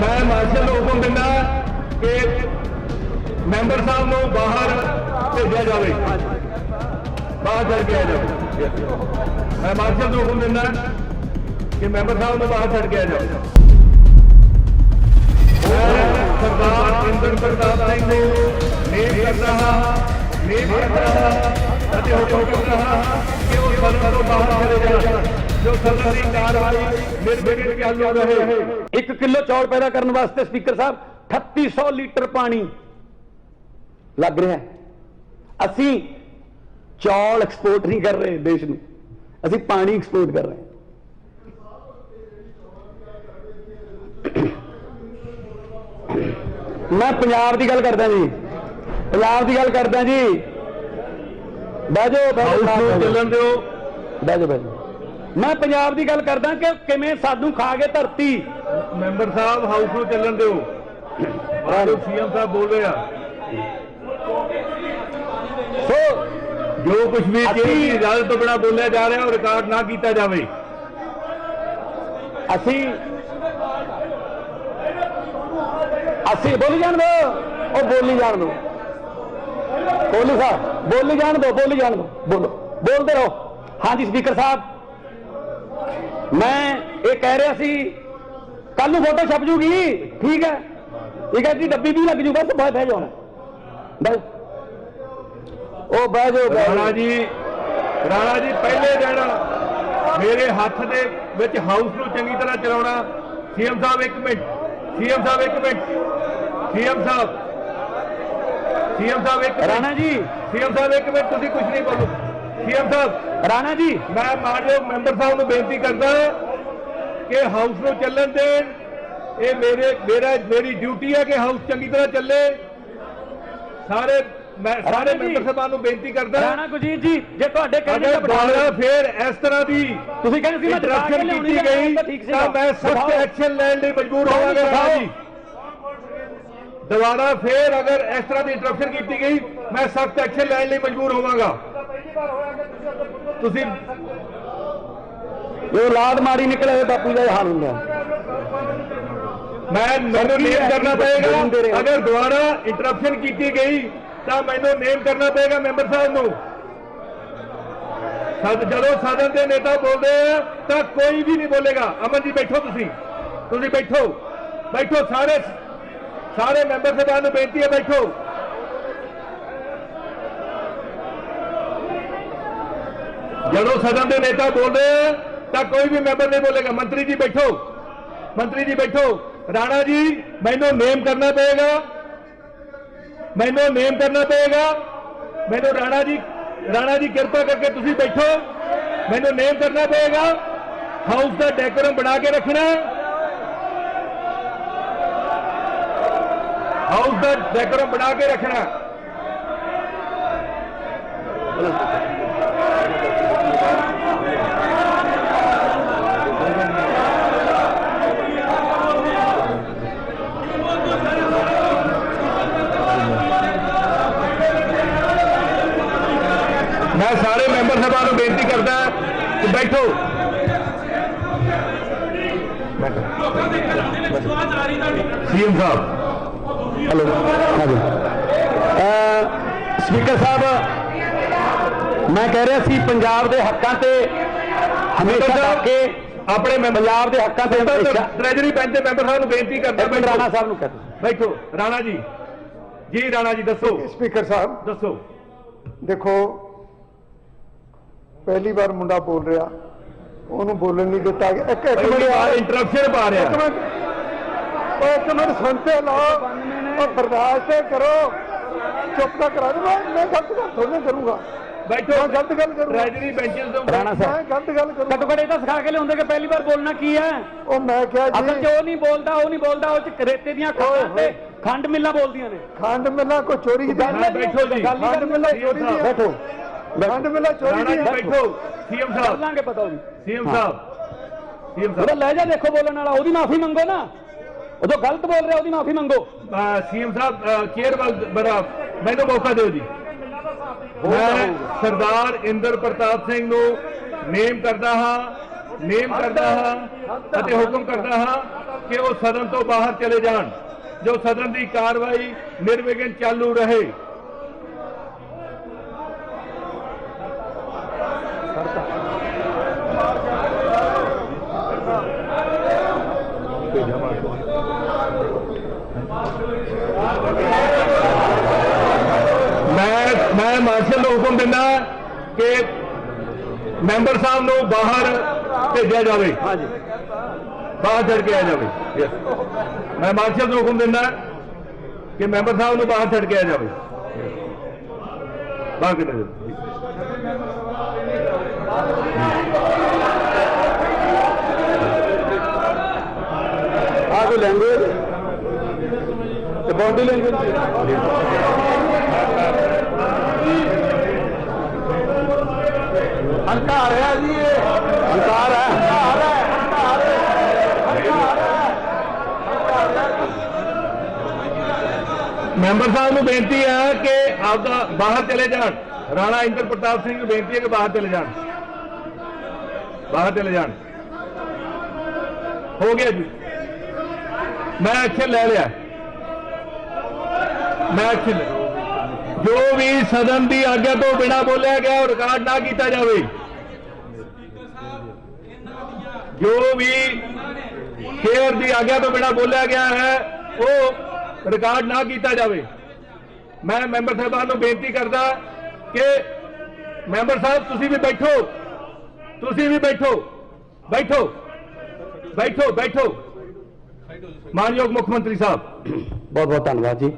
ਮੈਂ ਮਾਰਸ਼ਲ ਨੂੰ ਹੁਕਮ ਦਿੰਦਾ ਕਿ ਮੈਂਬਰ ਸਾਹਿਬ ਨੂੰ ਬਾਹਰ ਭੇਜਿਆ ਜਾਵੇ। ਬਾਹਰ ਛੱਡ ਕੇ ਆ ਜਾਵੇ ਮੈਂ ਮਾਰਸ਼ਲ ਨੂੰ ਹੁਕਮ ਦਿੰਦਾ ਕਿ ਮੈਂਬਰ ਸਾਹਿਬ ਨੂੰ ਬਾਹਰ ਛੱਡ ਕੇ ਆ ਜਾਓ। ਮੈਂ ਸਰਦਾਰ ਇੰਦਰ ਪ੍ਰਤਾਪ ਸਿੰਘ ਨੂੰ ਨੇਮ ਕਰਦਾ ਹਾਂ ਨੇਮ ਕਰਦਾ ਹਾਂ ਅਤੇ ਹੁਕਮ ਕਰਦਾ ਹਾਂ ਕਿ ਉਹ ਸਦਨ ਤੋਂ ਬਾਹਰ ਚਲੇ ਜਾਣ। ਜੋ ਸਦਨ ਦੀ ਕਾਰਵਾਈ ਨਿਰਵਿਘਨ ਚਾਲੂ ਰਹੇ। 1 ਕਿਲੋ ਚੌਲ ਪੈਦਾ ਕਰਨ ਵਾਸਤੇ ਸਪੀਕਰ ਸਾਹਿਬ 3800 ਲੀਟਰ ਪਾਣੀ ਲੱਗ ਰਿਹਾ ਹੈ। ਅਸੀਂ ਚੌਲ ਐਕਸਪੋਰਟ ਨਹੀਂ ਕਰ ਰਹੇ ਦੇਸ਼ ਨੂੰ। ਅਸੀਂ ਪਾਣੀ ਐਕਸਪੋਰਟ ਕਰ ਰਹੇ ਹਾਂ। ਮੈਂ ਪੰਜਾਬ ਦੀ ਗੱਲ ਕਰਦਾ ਜੀ। ਪੰਜਾਬ ਦੀ ਗੱਲ ਕਰਦਾ ਜੀ। ਬਹਿ ਜਾਓ ਬਹਿ ਹਾਊਸ ਜਾਓ ਨੂੰ ਚੱਲਣ ਦਿਓ। ਬਹਿ ਜਾਓ ਬਹਿ ਜਾਓ। ਮੈਂ ਪੰਜਾਬ ਦੀ ਗੱਲ ਕਰਦਾ ਕਿ ਕਿਵੇਂ ਸਾਨੂੰ ਖਾ ਗਏ ਧਰਤੀ? ਮੈਂਬਰ ਸਾਹਿਬ ਹਾਊਸ ਨੂੰ ਚੱਲਣ ਦਿਓ। ਬਾਹਰੋਂ ਸੀਐਮ ਸਾਹਿਬ ਬੋਲ ਰਹੇ ਆ। ਸੋ ਜੋ ਕੁਝ ਵੀ ਜਿਹੜੀ ਇਜਾਜ਼ਤ ਤੋਂ ਬਿਨਾ ਬੋਲਿਆ ਜਾ ਰਿਹਾ ਉਹ ਰਿਕਾਰਡ ਨਾ ਕੀਤਾ ਜਾਵੇ। ਅਸੀਂ ਅਸੀਂ ਬੋਲੀ ਜਾਣ ਦੋ ਉਹ ਬੋਲੀ ਜਾਣ ਦੋ। ਕੋਹਲੀ ਸਾਹਿਬ ਬੋਲੀ ਜਾਣ ਦੋ ਬੋਲੀ ਜਾਣ ਦੋ। ਬੋਲੋ ਬੋਲਦੇ ਰਹੋ। ਹਾਂਜੀ ਸਪੀਕਰ ਸਾਹਿਬ। ਮੈਂ ਇਹ ਕਹਿ ਰਿਹਾ ਸੀ ਕੱਲ ਨੂੰ ਫੋਟੋ ਛਪ ਜੂਗੀ ਠੀਕ ਹੈ? ਇਹ ਕਹਿੰਦੀ ਡੱਬੀ ਵੀ ਲੱਗ ਜੂ ਬਸ ਬਾਹਰ ਬਹਿ ਜਾਓ ਹੁਣ। ਬਸ ਉਹ ਬਹਿ ਜਾਓ ਰਾਣਾ। ਜੀ ਰਾਣਾ ਜੀ ਪਹਿਲੇ ਦਿਨ ਮੇਰੇ ਹੱਥ ਦੇ ਵਿੱਚ ਹਾਊਸ ਨੂੰ ਚੰਗੀ ਤਰ੍ਹਾਂ ਚਲਾਉਣਾ। ਸੀਐਮ ਸਾਹਿਬ ਇੱਕ ਮਿੰਟ ਸੀਐਮ ਸਾਹਿਬ ਇੱਕ ਮਿੰਟ ਸੀਐਮ ਸਾਹਿਬ ਸੀਐਮ ਸਾਹਿਬ ਇੱਕ ਰਾਣਾ ਜੀ। ਸੀਐਮ ਸਾਹਿਬ ਇੱਕ ਮਿੰਟ ਤੁਸੀਂ ਕੁਝ ਨਹੀਂ ਬੋਲੋ। ਸੀਐਮ ਸਾਹਿਬ ਰਾਣਾ ਜੀ ਮੈਂ ਮਾਨਯੋਗ ਮੈਂਬਰ ਸਾਹਿਬ ਨੂੰ ਬੇਨਤੀ ਕਰਦਾ ਕਿ ਹਾਊਸ ਨੂੰ ਚੱਲਣ ਦੇਣ ਇਹ ਮੇਰੇ ਮੇਰਾ ਮੇਰੀ ਡਿਊਟੀ ਹੈ ਕਿ ਹਾਊਸ ਚੰਗੀ ਤਰ੍ਹਾਂ ਚੱਲੇ ਸਾਰੇ ਮੈਂ ਸਾਰੇ। ਮੈਂਬਰ ਸਾਹਿਬਾਨ ਨੂੰ ਬੇਨਤੀ ਕਰਦਾ ਰਾਣਾ ਗੁਜੀਤ ਜੀ ਜੇ ਤੁਹਾਡੇ ਤੇ ਬਿਠਾ ਦੁਬਾਰਾ। ਫੇਰ ਇਸ ਤਰ੍ਹਾਂ ਦੀ ਤੁਸੀਂ ਕਹਿੰਦੇ ਸੀ ਮੈਂ ਲਿਆਉਣੀ ਕੀਤੀ ਗਈ ਤਾਂ ਮੈਂ ਸਖਤ। ਐਕਸ਼ਨ ਲੈਣ ਲਈ ਮਜਬੂਰ ਹੋਵਾਂਗਾ। ਰਾਣਾ ਜੀ ਦੁਬਾਰਾ ਫੇਰ ਅਗਰ ਇਸ ਤਰ੍ਹਾਂ ਦੀ ਇੰਟਰਪਸ਼ਨ ਕੀਤੀ ਗਈ ਮੈਂ ਸਖਤ ਐਕਸ਼ਨ ਲੈਣ ਲਈ ਮਜਬੂਰ ਹੋਵਾਂਗਾ ਤੁਸੀਂ ਜੋ ਔਲਾਦ ਮਾੜੀ ਨਿਕਲੇ ਬਾਪੂ ਦਾ ਹਾਲ ਹੁੰਦਾ। ਮੈਂ ਮੈਨੂੰ? ਨੇਮ ਕਰਨਾ ਪਏਗਾ। ਅਗਰ ਦੁਬਾਰਾ ਇੰਟਰਪਸ਼ਨ ਕੀਤੀ ਗਈ ਤਾਂ ਮੈਨੂੰ ਨੇਮ ਕਰਨਾ ਪਏਗਾ ਮੈਂਬਰ ਸਾਹਿਬ ਨੂੰ। ਸਦ ਜਦੋਂ ਸਦਨ ਦੇ ਨੇਤਾ ਬੋਲਦੇ ਆ ਤਾਂ ਕੋਈ ਵੀ ਨਹੀਂ ਬੋਲੇਗਾ। ਅਮਨ ਜੀ ਬੈਠੋ ਤੁਸੀਂ। ਤੁਸੀਂ ਬੈਠੋ। ਬੈਠੋ ਸਾਰੇ ਸਾਰੇ ਮੈਂਬਰ ਸਾਹਿਬਾਨ ਨੂੰ ਬੇਨਤੀ ਹੈ ਬੈਠੋ। ਜਦੋਂ ਸਦਨ ਦੇ ਨੇਤਾ ਬੋਲਦੇ ਆ, ਤਾਂ ਕੋਈ ਵੀ ਮੈਂਬਰ ਨਹੀਂ ਬੋਲੇਗਾ। ਮੰਤਰੀ ਜੀ ਬੈਠੋ। ਮੰਤਰੀ ਜੀ ਬੈਠੋ। ਰਾਣਾ ਜੀ, ਮੈਨੂੰ ਨੇਮ ਕਰਨਾ ਪਏਗਾ। ਮੈਨੂੰ ਨੇਮ ਕਰਨਾ ਪਏਗਾ। ਮੈਨੂੰ ਰਾਣਾ ਜੀ ਰਾਣਾ ਜੀ ਕਿਰਪਾ ਕਰਕੇ ਤੁਸੀਂ ਬੈਠੋ। ਮੈਨੂੰ ਨੇਮ ਕਰਨਾ ਪਏਗਾ। ਹਾਊਸ ਦਾ ਡੈਕੋਰਮ ਬਣਾ ਕੇ ਰੱਖਣਾ। ਹਾਊਸ ਦਾ ਡੈਕੋਰਮ ਬਣਾ ਕੇ ਰੱਖਣਾ। ਮੈਂ ਸਾਰੇ ਮੈਂਬਰ ਸਾਹਿਬਾਨ ਨੂੰ ਬੇਨਤੀ ਕਰਦਾ ਕਿ ਬੈਠੋ। ਸੀਐਮ ਸਾਹਿਬ। ਹਲੋ। ਹਾਂਜੀ। ਸਪੀਕਰ ਸਾਹਿਬ ਮੈਂ ਕਹਿ ਰਿਹਾ ਸੀ ਪੰਜਾਬ ਦੇ ਹੱਕਾਂ ਤੇ ਹਮੇਸ਼ਾ ਡਟ ਕੇ ਆਪਣੇ ਪੰਜਾਬ ਦੇ ਹੱਕਾਂ ਤੇ ਟ੍ਰੈਜਰੀ ਬੈਂਚ ਦੇ ਮੈਂਬਰ ਸਾਹਿਬ ਨੂੰ ਬੇਨਤੀ ਕਰਦਾ ਮਿੰਟ ਰਾਣਾ ਸਾਹਿਬ ਨੂੰ ਕਹਿੰਦੇ ਬੈਠੋ। ਰਾਣਾ ਜੀ। ਜੀ ਰਾਣਾ ਜੀ ਦੱਸੋ। ਸਪੀਕਰ ਸਾਹਿਬ। ਦੱਸੋ। ਦੇਖੋ ਪਹਿਲੀ ਵਾਰ ਮੁੰਡਾ ਬੋਲ ਰਿਹਾ। ਉਹਨੂੰ ਬੋਲਣ ਨਹੀਂ ਦਿੱਤਾ ਗਿਆ। ਇੱਕ ਇੱਕ ਮਿੰਟ ਇੰਟਰਪਸ਼ਨ ਪਾ ਇੱਕ ਰਿਹਾ ਮਿੰਟ। ਉਹ ਇੱਕ ਮਿੰਟ ਸੁਣਤੇ ਲਓ। ਉਹ ਬਰਦਾਸ਼ਤ ਕਰੋ। ਚੁੱਪ ਤਾਂ ਕਰਾ ਦੂੰਗਾ ਮੈਂ ਗਲਤ ਗੱਲ ਥੋੜ੍ਹੀ ਕਰੂੰਗਾ। ਬੈਠੋ। ਮੈਂ ਗਲਤ ਗੱਲ ਕਰੂੰਗਾ। ਟ੍ਰੈਜਰੀ ਬੈਂਚਸ ਤੋਂ ਰਾਣਾ ਮੈਂ ਸਾਹਿਬ ਗਲਤ ਗੱਲ ਕਰੂੰਗਾ। ਘੱਟੋ ਘੱਟ ਇਹ ਤਾਂ ਸਿਖਾ ਕੇ ਲਿਆਉਂਦੇ ਕਿ ਪਹਿਲੀ ਵਾਰ ਬੋਲਣਾ ਕੀ ਹੈ? ਉਹ ਮੈਂ ਕਿਹਾ ਅਸਲ 'ਚ ਜੀ ਉਹ ਨਹੀਂ ਬੋਲਦਾ ਉਹ ਨਹੀਂ ਬੋਲਦਾ। ਉਹ 'ਚ ਰੇਤੇ ਦੀਆਂ ਖਾਣਾਂ ਤੇ ਖੰਡ ਮਿੱਲਾਂ ਬੋਲਦੀਆਂ ਨੇ। ਖੰਡ ਮਿੱਲਾ ਕੋਈ ਚੋਰੀ ਦੀ ਗੱਲ ਬੈਠੋ ਜੀ। ਖੰਡ ਮਿੱਲਾ ਚੋਰੀ ਦੀ ਬੈਠੋ। ਚੋਰੀ ਦੀ ਜੀ ਬੈਠੋ। ਸੀਐਮ ਸਾਹਿਬ। ਲਾਂਗੇ ਪਤਾ ਉਹਦੀ ਸੀਐਮ ਸਾਹਿਬ। ਸੀਐਮ ਉਹਦਾ ਸਾਹਿਬ ਲਹਿਜਾ ਦੇਖੋ ਬੋਲਣ ਵਾਲਾ ਉਹਦੀ ਮਾਫੀ ਮੰਗੋ ਨਾ। ਉਹ ਜੋ ਗਲਤ ਬੋਲ ਰਿਹਾ ਉਹਦੀ ਮਾਫੀ ਮੰਗੋ। ਸੀਐਮ ਸਾਹਿਬ ਕੇਅਰ ਵੱਲ ਬੜਾ ਮੈਨੂੰ ਮੌਕਾ ਦਿਓ ਜੀ। ਮੈਂ ਸਰਦਾਰ ਇੰਦਰ ਪ੍ਰਤਾਪ ਸਿੰਘ ਨੂੰ ਨੇਮ ਕਰਦਾ ਹਾਂ ਨੇਮ ਕਰਦਾ ਹਾਂ ਅਤੇ ਹੁਕਮ ਕਰਦਾ ਹਾਂ ਕਿ ਉਹ ਸਦਨ ਤੋਂ ਬਾਹਰ ਚਲੇ ਜਾਣ। ਜੋ ਸਦਨ ਦੀ ਕਾਰਵਾਈ ਨਿਰਵਿਘਨ ਚਾਲੂ ਰਹੇ। ਮੈਂ ਮਾਰਸ਼ਲ ਨੂੰ ਹੁਕਮ ਦਿੰਦਾ ਕਿ ਮੈਂਬਰ ਸਾਹਿਬ ਨੂੰ ਬਾਹਰ ਭੇਜਿਆ ਜਾਵੇ। ਹਾਂਜੀ। ਬਾਹਰ ਛੱਡ ਕੇ ਆ ਜਾਵੇ. ਮੈਂ ਮਾਰਸ਼ਲ ਨੂੰ ਹੁਕਮ ਦਿੰਦਾ ਕਿ ਮੈਂਬਰ ਸਾਹਿਬ ਨੂੰ ਬਾਹਰ ਛੱਡ ਕੇ ਆ ਜਾਵੇ। ਬਾਹਰ ਜਾਵੇ। ਆ ਕੋਈ ਲੈਂਗੁਏਜ ਤੇ ਬਾਡੀ ਲੈਂਗੁਏਜ ਹੰਕਾਰ ਹੈ ਜੀ ਇਹ ਹੰਕਾਰ ਹੈ ਹੰਕਾਰ ਹੈ ਹੰਕਾਰ ਹੈ ਹੰਕਾਰ ਹੈ ਮੈਂਬਰ ਸਾਹਿਬ ਨੂੰ ਬੇਨਤੀ ਹੈ ਕਿ ਆਪਦਾ ਬਾਹਰ ਚਲੇ ਜਾਣ ਰਾਣਾ ਇੰਦਰ ਪ੍ਰਤਾਪ ਸਿੰਘ ਨੂੰ ਬੇਨਤੀ ਹੈ ਕਿ ਬਾਹਰ ਚਲੇ ਜਾਣ ਬਾਹਰ ਚਲੇ ਜਾਣ ਹੋ ਗਿਆ ਜੀ ਮੈਂ ਐਕਸ਼ਨ ਲੈ ਲਿਆ ਮੈਂ ਐਕਸ਼ਨ ਜੋ ਵੀ ਸਦਨ ਦੀ ਆਗਿਆ ਤੋਂ ਬਿਨਾ ਬੋਲਿਆ ਗਿਆ ਉਹ ਰਿਕਾਰਡ ਨਾ ਕੀਤਾ ਜਾਵੇ ਜੋ ਵੀ ਸ਼ੇਅਰ ਦੀ ਆਗਿਆ ਤੋਂ ਬਿਨਾ ਬੋਲਿਆ ਗਿਆ ਹੈ ਉਹ ਰਿਕਾਰਡ ਨਾ ਕੀਤਾ ਜਾਵੇ ਮੈਂ ਮੈਂਬਰ ਸਾਹਿਬਾਨ ਨੂੰ ਬੇਨਤੀ ਕਰਦਾ ਕਿ ਮੈਂਬਰ ਸਾਹਿਬ ਤੁਸੀਂ ਵੀ ਬੈਠੋ ਤੁਸੀਂ ਵੀ ਬੈਠੋ ਬੈਠੋ ਬੈਠੋ ਬੈਠੋ ਮਾਨਯੋਗ ਮੁੱਖ ਮੰਤਰੀ ਸਾਹਿਬ ਬਹੁਤ ਬਹੁਤ ਧੰਨਵਾਦ ਜੀ